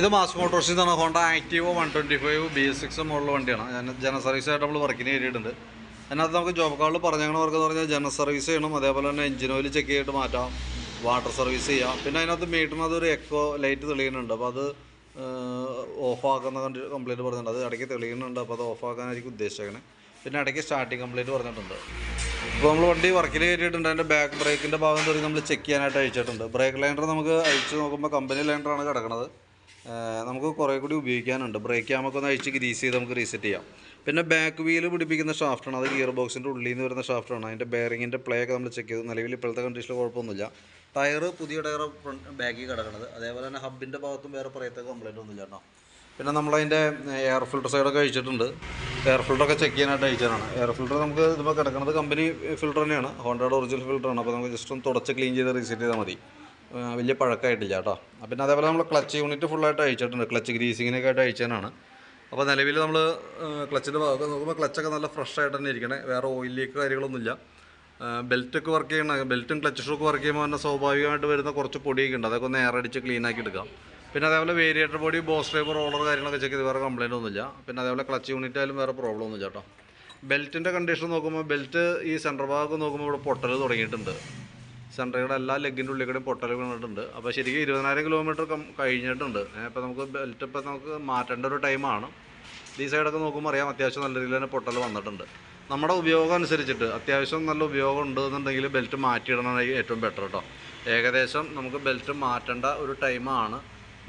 ഇത് മാസ് മോട്ടോഴ്സിൽ നിന്നാണ് Honda Activa one twenty five B S six model വണ്ടിയാണ്. ഞാൻ ജന സർവീസ് ആയിട്ട് നമ്മൾ വർക്കിന് കയറിയിട്ടുണ്ട്. അതിനകത്ത് നമുക്ക് ജോബ് കാർഡിൽ പറഞ്ഞങ്ങനെ വർക്ക് എന്ന് പറഞ്ഞാൽ ജനറൽ സർവീസ് ചെയ്യണം. അതേപോലെ തന്നെ എഞ്ചിൻ ഓയിൽ ചെക്ക് ചെയ്തിട്ട് മാറ്റാം. വാട്ടർ സർവീസ് ചെയ്യാം. പിന്നെ അതിനകത്ത് മീറ്ററിനകത്ത് ഒരു എക്കോ ലൈറ്റ് തെളിയുന്നുണ്ട്. അപ്പോൾ അത് ഓഫാക്കുന്ന കംപ്ലൈന്റ് പറഞ്ഞിട്ടുണ്ട്. അത് ഇടയ്ക്ക് തെളിയുന്നുണ്ട്. അപ്പോൾ അത് ഓഫാക്കാനായിരിക്കും ഉദ്ദേശിച്ചേക്കണേ. പിന്നെ ഇടയ്ക്ക് സ്റ്റാർട്ടിങ് കംപ്ലൈന്റ് പറഞ്ഞിട്ടുണ്ട്. ഇപ്പോൾ നമ്മൾ വണ്ടി വർക്കിൽ കയറ്റിയിട്ടുണ്ട് അതിന്റെ ബാക്ക് ബ്രേക്കിന്റെ ഭാഗം തുടങ്ങി നമ്മൾ ചെക്ക് ചെയ്യാനായിട്ട് അയച്ചിട്ടുണ്ട്. ബ്രേക്ക് ലൈൻഡർ നമുക്ക് അയച്ച് നോക്കുമ്പോൾ കമ്പനി ലൈൻഡറാണ് കിടക്കുന്നത് നമുക്ക് കുറേ കൂടി ഉപയോഗിക്കാനുണ്ട്. ബ്രേക്ക് ക്യാമൊക്കെ ഒന്ന് അഴിച്ച് ഗ്രീസ് ചെയ്ത് നമുക്ക് റീസെറ്റ് ചെയ്യാം. പിന്നെ ബാക്ക് വീൽ പിടിപ്പിക്കുന്ന ഷാഫ്റ്റാണ് അത് ഗിയർ ബോക്സിന്റെ ഉള്ളിൽ നിന്ന് വരുന്ന ഷാഫ്റ്റാണ് അതിന്റെ ബെയറിങ്ങിന്റെ പ്ലേ ഒക്കെ നമ്മൾ ചെക്ക് ചെയ്തു. നിലവിൽ ഇപ്പോഴത്തെ കണ്ടീഷനിൽ കുഴപ്പമൊന്നുമില്ല. ടയർ പുതിയ ടയർ ഫ്രണ്ട് ബാക്കിൽ കിടക്കുന്നത് അതേപോലെ തന്നെ ഹബിന്റെ ഭാഗത്തും വേറെ പറയത്ത കംപ്ലൈന്റ് ഒന്നുമില്ല കേട്ടോ. പിന്നെ നമ്മളതിന്റെ എയർ ഫിൽട്ടർ സൈഡൊക്കെ അഴിച്ചിട്ടുണ്ട്. എയർ ഫിൽട്ടറൊക്കെ ചെക്ക് ചെയ്യാനായിട്ട് അയച്ചതാണ് എയർ ഫിൽട്ടർ നമുക്ക് ഇതിപ്പോൾ കിടക്കുന്നത് കമ്പനി ഫിൽട്ടർ തന്നെയാണ്. ഹോണ്ടയുടെ ഒറിജിനൽ ഫിൽട്ടറാണ് അപ്പോൾ നമുക്ക് ജസ്റ്റ് ഒന്ന് തുടച്ച് ക്ലീൻ ചെയ്ത് റീസെറ്റ് ചെയ്താൽ മതി. വലിയ പഴക്കമായിട്ടില്ല കേട്ടോ. പിന്നെ അതേപോലെ നമ്മൾ ക്ലച്ച് യൂണിറ്റ് ഫുള്ളായിട്ട് അയച്ചിട്ടുണ്ട് ക്ലച്ച് ഗ്രീസിങ്ങിനൊക്കെ ആയിട്ട് അയച്ചതാണ് അപ്പോൾ നിലവിൽ നമ്മൾ ക്ലച്ചിന്റെ ഭാഗത്ത് നോക്കുമ്പോൾ ക്ലച്ചൊക്കെ നല്ല ഫ്രഷ് ആയിട്ട് തന്നെ ഇരിക്കണേ. വേറെ ഓയിൽ ലീക്ക് കാര്യങ്ങളൊന്നുമില്ല. ബെൽറ്റൊക്കെ വർക്ക് ചെയ്യണ ബെൽറ്റും ക്ലച്ച് ഷൂക്ക് വർക്ക് ചെയ്യുമ്പോൾ തന്നെ സ്വാഭാവികമായിട്ട് വരുന്ന കുറച്ച് പൊടിയൊക്കെ ഉണ്ട്. അതൊക്കെ ഒന്ന് എയറടിച്ച് ക്ലീൻ ആക്കി എടുക്കാം. പിന്നെ അതേപോലെ variator body boss driver roller കാര്യങ്ങളൊക്കെ ചെക്ക് ചെയ്ത് വേറെ കംപ്ലൈന്റ് ഒന്നുമില്ല. പിന്നെ അതേപോലെ ക്ലച്ച് യൂണിറ്റ് ആയാലും വേറെ പ്രോബ്ലം ഒന്നുമില്ല കേട്ടോ. ബെൽറ്റിന്റെ കണ്ടീഷൻ നോക്കുമ്പോൾ ബെൽറ്റ് ഈ സെന്റർ ഭാഗമൊക്കെ നോക്കുമ്പോൾ ഇവിടെ പൊട്ടൽ തുടങ്ങിയിട്ടുണ്ട്. സെന്ററുകളുടെ എല്ലാ ലെഗിന്റെ ഉള്ളിൽ കൂടെ പൊട്ടൽ അപ്പോൾ ശരിക്കും ഇരുപതിനായിരം കിലോമീറ്റർ കഴിഞ്ഞിട്ടുണ്ട്. അപ്പോൾ നമുക്ക് ബെൽറ്റ് ഇപ്പോൾ നമുക്ക് മാറ്റേണ്ട ഒരു ടൈമാണ് ഈ സൈഡൊക്കെ നോക്കുമ്പോൾ അറിയാം അത്യാവശ്യം നല്ല രീതിയിൽ തന്നെ പൊട്ടൽ വന്നിട്ടുണ്ട്. നമ്മുടെ ഉപയോഗം അനുസരിച്ചിട്ട് അത്യാവശ്യം നല്ല ഉപയോഗം ഉണ്ട് എന്നുണ്ടെങ്കിൽ ബെൽറ്റ് മാറ്റിയിടണമെങ്കിൽ ഏറ്റവും ബെറ്റർ കേട്ടോ ഏകദേശം നമുക്ക് ബെൽറ്റ് മാറ്റേണ്ട ഒരു ടൈമാണ്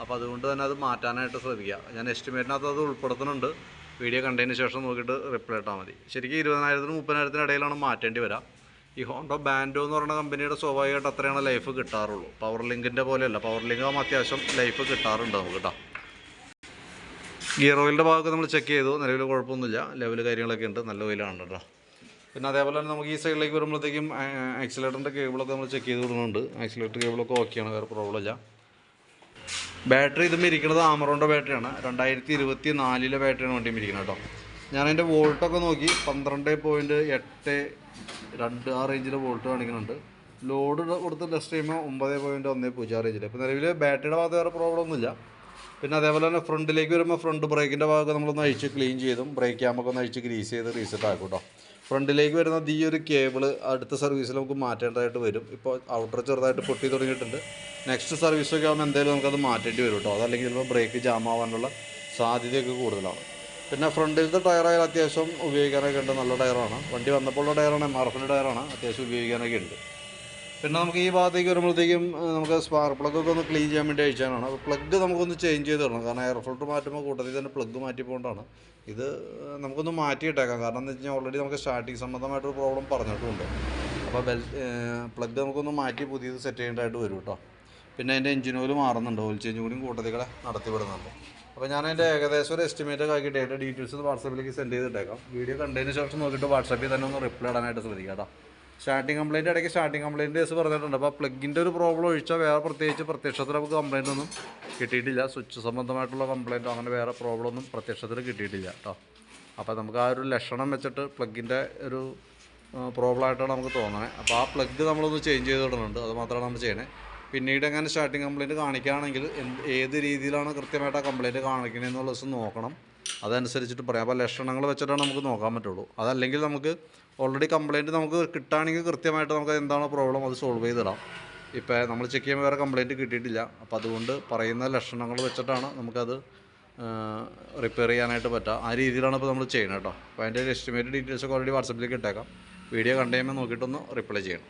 അപ്പോൾ അതുകൊണ്ട് തന്നെ അത് മാറ്റാനായിട്ട് ശ്രദ്ധിക്കുക. ഞാൻ എസ്റ്റിമേറ്റിനകത്ത് അത് ഉൾപ്പെടുത്തുന്നുണ്ട്. വീഡിയോ കണ്ടതിന് ശേഷം നോക്കിയിട്ട് റിപ്ലൈ ഇട്ടാൽ മതി. ശരിക്കും ഇരുപതിനായിരത്തിനും മുപ്പതിനായിരത്തിനും ഇടയിലാണ് മാറ്റേണ്ടി വരാം. ഈ ഹോണ്ട ബാൻഡോ എന്ന് പറയുന്ന കമ്പനിയുടെ സ്വാഭാവികമായിട്ട് അത്രയാണ് ലൈഫ് കിട്ടാറുള്ളൂ. പവർ ലിങ്കിന്റെ പോലെയല്ല. പവർ ലിങ്ക് ആകുമ്പോൾ അത്യാവശ്യം ലൈഫ് കിട്ടാറുണ്ട് നമുക്ക് കേട്ടോ ഗിയർ ഓയിലിന്റെ ഭാഗമൊക്കെ നമ്മൾ ചെക്ക് ചെയ്തു. നിലവിൽ കുഴപ്പമൊന്നുമില്ല. ലെവൽ കാര്യങ്ങളൊക്കെ ഉണ്ട്. നല്ല ഓയിലാണ് കേട്ടോ പിന്നെ അതേപോലെ തന്നെ നമുക്ക് ഈ സൈഡിലേക്ക് വരുമ്പോഴത്തേക്കും ആക്സിലേറ്ററിന്റെ കേബിളൊക്കെ നമ്മൾ ചെക്ക് ചെയ്ത് വിടുന്നുണ്ട് ആക്സിലേറ്റർ കേബിളൊക്കെ ഓക്കെയാണ് വേറെ പ്രോബ്ലം ഇല്ല. ബാറ്ററി ഇതും ഇരിക്കുന്നത് ആമറോണിന്റെ ബാറ്ററിയാണ് രണ്ടായിരത്തി ഇരുപത്തി നാലിലെ ബാറ്ററിയാണ് വണ്ടിയും ഇരിക്കുന്നത് കേട്ടോ ഞാൻ അതിന്റെ വോൾട്ടൊക്കെ നോക്കി. പന്ത്രണ്ട് പോയിന്റ് എട്ട് രണ്ട് ആ റേഞ്ചിലെ വോൾട്ട് കാണിക്കുന്നുണ്ട്. ലോഡ് കൊടുത്ത് ടെസ്റ്റ് ചെയ്യുമ്പോൾ ഒമ്പത് പോയിന്റ് ഒന്ന് പൂജ്യം റേഞ്ചിൽ ഇപ്പോൾ നിലവിൽ ബാറ്ററിയുടെ ഭാഗത്ത് വേറെ പ്രോബ്ലം ഒന്നുമില്ല. പിന്നെ അതേപോലെ തന്നെ ഫ്രണ്ടിലേക്ക് വരുമ്പോൾ ഫ്രണ്ട് ബ്രേക്കിന്റെ ഭാഗമൊക്കെ നമ്മളൊന്ന് അഴിച്ച് ക്ലീൻ ചെയ്തും ബ്രേക്ക് ക്യാമൊക്കെ ഒന്ന് അഴിച്ച് ഗ്രീസ് ചെയ്ത് റീസെറ്റ് ആക്കും കേട്ടോ ഫ്രണ്ടിലേക്ക് വരുന്ന ഈ ഒരു കേബിൾ അടുത്ത സർവീസിൽ നമുക്ക് മാറ്റേണ്ടതായിട്ട് വരും. ഇപ്പോൾ ഔട്ടർ ചെറുതായിട്ട് പൊട്ടി തുടങ്ങിയിട്ടുണ്ട്. നെക്സ്റ്റ് സർവീസൊക്കെ ആകുമ്പോൾ എന്തായാലും നമുക്കത് മാറ്റേണ്ടി വരും കേട്ടോ അതല്ലെങ്കിൽ ചിലപ്പോൾ ബ്രേക്ക് ജാം ആവാനുള്ള സാധ്യതയൊക്കെ കൂടുതലാണ്. പിന്നെ ഫ്രണ്ടിലത്തെ ടയറായാലും അത്യാവശ്യം ഉപയോഗിക്കാനൊക്കെ ഉണ്ട് നല്ല ടയറാണ്. വണ്ടി വന്നപ്പോഴുള്ള ടയറാണ് എം ആർ എഫിന്റെ ടയറാണ് അത്യാവശ്യം ഉപയോഗിക്കാനൊക്കെ ഉണ്ട്. പിന്നെ നമുക്ക് ഈ ഭാഗത്തേക്ക് വരുമ്പോഴത്തേക്കും നമുക്ക് സ്പാർക്ക് പ്ലഗ് ഒക്കെ ഒന്ന് ക്ലീൻ ചെയ്യാൻ വേണ്ടി അയച്ചാണ്. അപ്പോൾ പ്ലഗ് നമുക്കൊന്ന് ചേഞ്ച് ചെയ്ത് തരണം. കാരണം എയർ ഫിൽട്ടർ മാറ്റുമ്പോൾ കൂട്ടത്തിൽ തന്നെ പ്ലഗ് മാറ്റിപ്പോണ്ടാണ് ഇത് നമുക്കൊന്ന് മാറ്റിയിട്ടേക്കാം. കാരണം എന്ന് വെച്ച് കഴിഞ്ഞാൽ ഓൾറെഡി നമുക്ക് സ്റ്റാർട്ടിങ് സംബന്ധമായിട്ടൊരു പ്രോബ്ലം പറഞ്ഞിട്ടുണ്ട്. അപ്പോൾ ബെൽ പ്ലഗ് നമുക്കൊന്ന് മാറ്റി പുതിയത് സെറ്റ് ചെയ്യേണ്ടതായിട്ട് വരും കേട്ടോ. പിന്നെ അതിന്റെ എഞ്ചിൻ ഓയിൽ മാറുന്നുണ്ട്. ഓയിൽ ചേഞ്ച് കൂടി കൂട്ടത്തിൽ കൂടെ നടത്തി വിടുന്നുണ്ട് അപ്പോൾ ഞാൻ അതിന്റെ ഏകദേശം ഒരു എസ്റ്റിമേറ്റ് ഒക്കെ ആക്കിയിട്ട് അതിന്റെ ഡീറ്റെയിൽസ് വാട്സാപ്പിലേക്ക് സെൻഡ് ചെയ്തിട്ടേക്കാം. വീഡിയോ കണ്ടതിന് ശേഷം നോക്കിയിട്ട് വാട്സാപ്പിൽ തന്നെ ഒന്ന് റിപ്ലൈ ഇടാനായിട്ട് ശ്രദ്ധിക്കുക കേട്ടോ. സ്റ്റാർട്ടിങ് കംപ്ലൈന്റ് ഇടയ്ക്ക് സ്റ്റാർട്ടിങ് കംപ്ലൈന്റ് കേസ് പറഞ്ഞിട്ടുണ്ട്. അപ്പോൾ പ്ലഗിന്റെ ഒരു പ്രോബ്ലം ഒഴിച്ചാൽ വേറെ പ്രത്യേകിച്ച് പ്രത്യക്ഷത്തിൽ നമുക്ക് കംപ്ലയിന്റ് ഒന്നും കിട്ടിയിട്ടില്ല. സ്വിച്ച് സംബന്ധമായിട്ടുള്ള കംപ്ലയിന്റോ അങ്ങനെ വേറെ പ്രോബ്ലം ഒന്നും പ്രത്യക്ഷത്തിൽ കിട്ടിയിട്ടില്ല കേട്ടോ. അപ്പോൾ നമുക്ക് ആ ഒരു ലക്ഷണം വെച്ചിട്ട് പ്ലഗിന്റെ ഒരു പ്രോബ്ലം ആയിട്ടാണ് നമുക്ക് തോന്നുന്നത് അപ്പോൾ ആ പ്ലഗ് നമ്മളൊന്ന് ചേഞ്ച് ചെയ്ത് ഇടുന്നുണ്ട് അത് മാത്രമാണ് നമ്മൾ ചെയ്യണേ. പിന്നീട് എങ്ങനെ സ്റ്റാർട്ടിങ് കംപ്ലയിന്റ് കാണിക്കുകയാണെങ്കിൽ ഏത് രീതിയിലാണ് കൃത്യമായിട്ട് ആ കംപ്ലയിന്റ് കാണിക്കണേ എന്നുള്ള ദിവസം നോക്കണം. അതനുസരിച്ചിട്ട് പറയാം. അപ്പോൾ ലക്ഷണങ്ങൾ വെച്ചിട്ടാണ് നമുക്ക് നോക്കാൻ പറ്റുള്ളൂ. അതല്ലെങ്കിൽ നമുക്ക് ഓൾറെഡി കംപ്ലയിന്റ് നമുക്ക് കിട്ടുകയാണെങ്കിൽ കൃത്യമായിട്ട് നമുക്ക് എന്താണ് പ്രോബ്ലം അത് സോൾവ് ചെയ്തിടാം ഇപ്പോൾ നമ്മൾ ചെക്ക് ചെയ്യുമ്പോൾ വേറെ കംപ്ലയിന്റ് കിട്ടിയിട്ടില്ല. അപ്പോൾ അതുകൊണ്ട് പറയുന്ന ലക്ഷണങ്ങൾ വെച്ചിട്ടാണ് നമുക്കത് റിപ്പയർ ചെയ്യാനായിട്ട് പറ്റുക. ആ രീതിയിലാണ് ഇപ്പോൾ നമ്മൾ ചെയ്യുന്നത് കേട്ടോ. അപ്പോൾ അതിന്റെ എസ്റ്റിമേറ്റ് ഡീറ്റെയിൽസ് ഒക്കെ ഓൾറെഡി വാട്സപ്പിലേക്ക് ഇട്ടേക്കാം. വീഡിയോ കണ്ടു കഴിയുമ്പോൾ നോക്കിയിട്ടൊന്ന് റിപ്ലൈ ചെയ്യണം.